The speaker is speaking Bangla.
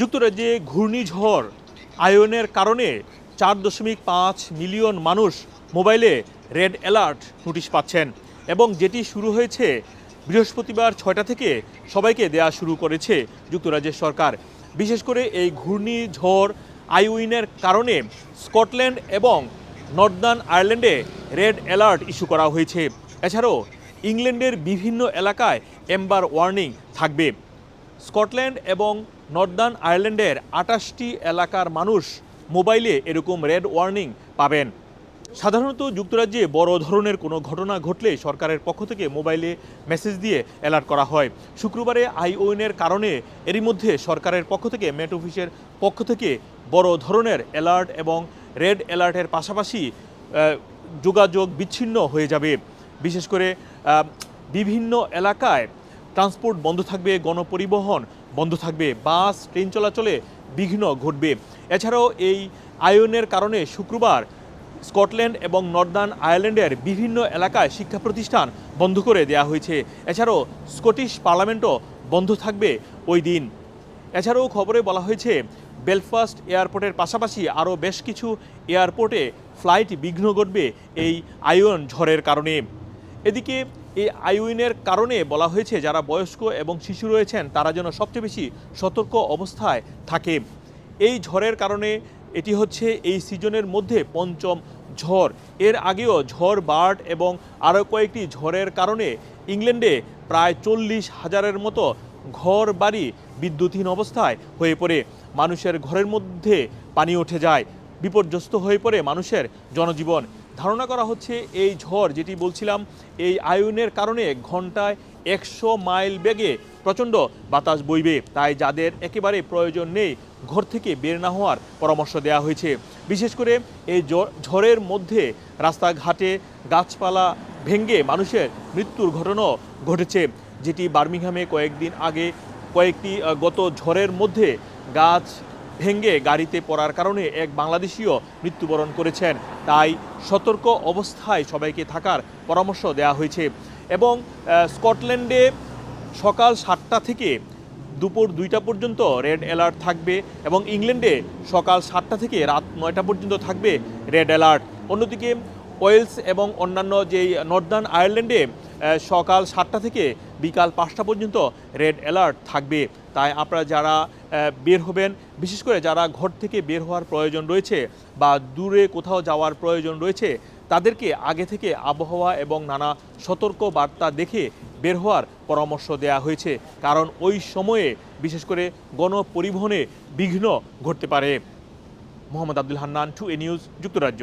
যুক্তরাজ্যে ঘূর্ণিঝড় আয়নের কারণে চার দশমিক পাঁচ মিলিয়ন মানুষ মোবাইলে রেড অ্যালার্ট নোটিশ পাচ্ছেন এবং যেটি শুরু হয়েছে বৃহস্পতিবার ছয়টা থেকে সবাইকে দেয়া শুরু করেছে যুক্তরাজ্যের সরকার। বিশেষ করে এই ঘূর্ণিঝড় আইউইনের কারণে স্কটল্যান্ড এবং নর্দার্ন আয়ারল্যান্ডে রেড অ্যালার্ট ইস্যু করা হয়েছে। এছাড়াও ইংল্যান্ডের বিভিন্ন এলাকায় এম্বার ওয়ার্নিং থাকবে। স্কটল্যান্ড এবং নর্দার্ন আয়ারল্যান্ডের আটাশটি এলাকার মানুষ মোবাইলে এরকম রেড ওয়ার্নিং পাবেন। সাধারণত যুক্তরাজ্যে বড় ধরনের কোনো ঘটনা ঘটলে সরকারের পক্ষ থেকে মোবাইলে মেসেজ দিয়ে অ্যালার্ট করা হয়। শুক্রবারে আইওএনের কারণে এরই মধ্যে সরকারের পক্ষ থেকে মেট অফিসের পক্ষ থেকে বড় ধরনের অ্যালার্ট এবং রেড অ্যালার্টের পাশাপাশি যোগাযোগ বিচ্ছিন্ন হয়ে যাবে। বিশেষ করে বিভিন্ন এলাকায় ট্রান্সপোর্ট বন্ধ থাকবে, গণপরিবহন বন্ধ থাকবে, বাস, ট্রেন চলাচলে বিঘ্ন ঘটবে। এছাড়াও এই আয়নের কারণে শুক্রবার স্কটল্যান্ড এবং নর্দার্ন আয়ারল্যান্ডের বিভিন্ন এলাকায় শিক্ষা প্রতিষ্ঠান বন্ধ করে দেওয়া হয়েছে। এছাড়াও স্কটিশ পার্লামেন্টও বন্ধ থাকবে ওই দিন। এছাড়াও খবরে বলা হয়েছে, বেলফাস্ট এয়ারপোর্টের পাশাপাশি আরও বেশ কিছু এয়ারপোর্টে ফ্লাইট বিঘ্ন ঘটবে এই আয়ন ঝড়ের কারণে। এদিকে এই আইউইনের কারণে বলা হয়েছে, যারা বয়স্ক এবং শিশু রয়েছেন, তারা যেন সবচেয়ে বেশি সতর্ক অবস্থায় থাকে। এই ঝড়ের কারণে এটি হচ্ছে এই সিজনের মধ্যে পঞ্চম ঝড়। এর আগেও ঝড় বার্ড এবং আরও কয়েকটি ঝড়ের কারণে ইংল্যান্ডে প্রায় চল্লিশ হাজারের মতো ঘর বাড়ি বিদ্যুৎহীন অবস্থায় হয়ে পড়ে। মানুষের ঘরের মধ্যে পানি উঠে যায়, বিপর্যস্ত হয়ে পড়ে মানুষের জনজীবন। ধারণা করা হচ্ছে এই ঝড় যেটি বলছিলাম, এই আয়নের কারণে ঘন্টায় একশো মাইল বেগে প্রচণ্ড বাতাস বইবে। তাই যাদের একেবারে প্রয়োজন নেই ঘর থেকে বের না হওয়ার পরামর্শ দেওয়া হয়েছে। বিশেষ করে এই ঝড়ের মধ্যে রাস্তাঘাটে গাছপালা ভেঙে মানুষের মৃত্যুর ঘটনাও ঘটেছে, যেটি বার্মিংহামে কয়েকদিন আগে কয়েকটি গত ঝড়ের মধ্যে গাছ ভেঙে গাড়িতে পড়ার কারণে এক বাংলাদেশিও মৃত্যুবরণ করেছেন। তাই সতর্ক অবস্থায় সবাইকে থাকার পরামর্শ দেওয়া হয়েছে এবং স্কটল্যান্ডে সকাল সাতটা থেকে দুপুর দুইটা পর্যন্ত রেড অ্যালার্ট থাকবে এবং ইংল্যান্ডে সকাল সাতটা থেকে রাত নয়টা পর্যন্ত থাকবে রেড অ্যালার্ট। অন্যদিকে ওয়েলস এবং অন্যান্য যেই নর্দার্ন আয়ারল্যান্ডে সকাল সাতটা থেকে বিকাল পাঁচটা পর্যন্ত রেড অ্যালার্ট থাকবে। তাই আপনারা যারা বের হবেন, বিশেষ করে যারা ঘর থেকে বের হওয়ার প্রয়োজন রয়েছে বা দূরে কোথাও যাওয়ার প্রয়োজন রয়েছে, তাদেরকে আগে থেকে আবহাওয়া এবং নানা সতর্ক বার্তা দেখে বের হওয়ার পরামর্শ দেওয়া হয়েছে। কারণ ওই সময়ে বিশেষ করে গণপরিবহনে বিঘ্ন ঘটতে পারে। Mohammad Abdul Hannan, two A news, যুক্তরাজ্য।